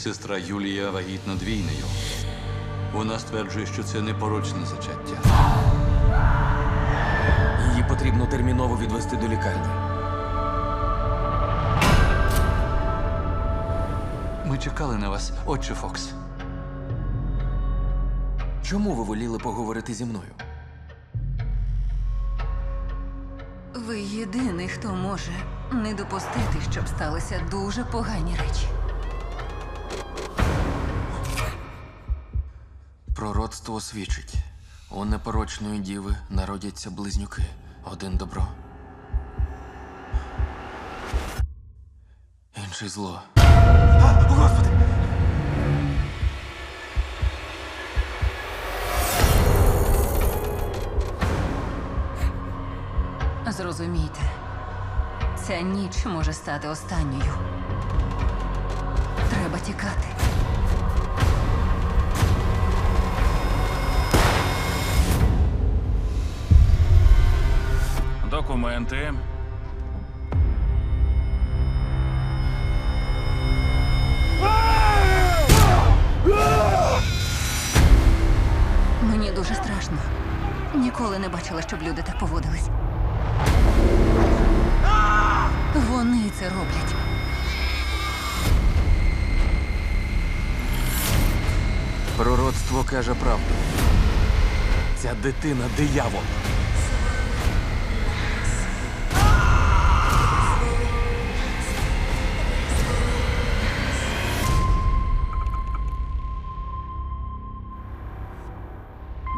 сестра Юлія вагітна двійнею. Вона стверджує, що це непорочне зачаття. Її потрібно терміново відвести до лікарні. Ми чекали на вас, отче Фокс. Чому ви воліли поговорити зі мною? Ви єдиний, хто може не допустити, щоб сталися дуже погані речі. Пророцтво свідчить. У непорочної діви народяться близнюки. Один добро. Інший зло. Господи! Зрозумійте, ця ніч може стати останньою. Треба тікати. Документи. Мені дуже страшно. Ніколи не бачила, щоб люди так поводились. Вони це роблять. Пророцтво каже правду. Ця дитина диявол.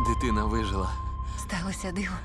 Дитина вижила. Сталося диво.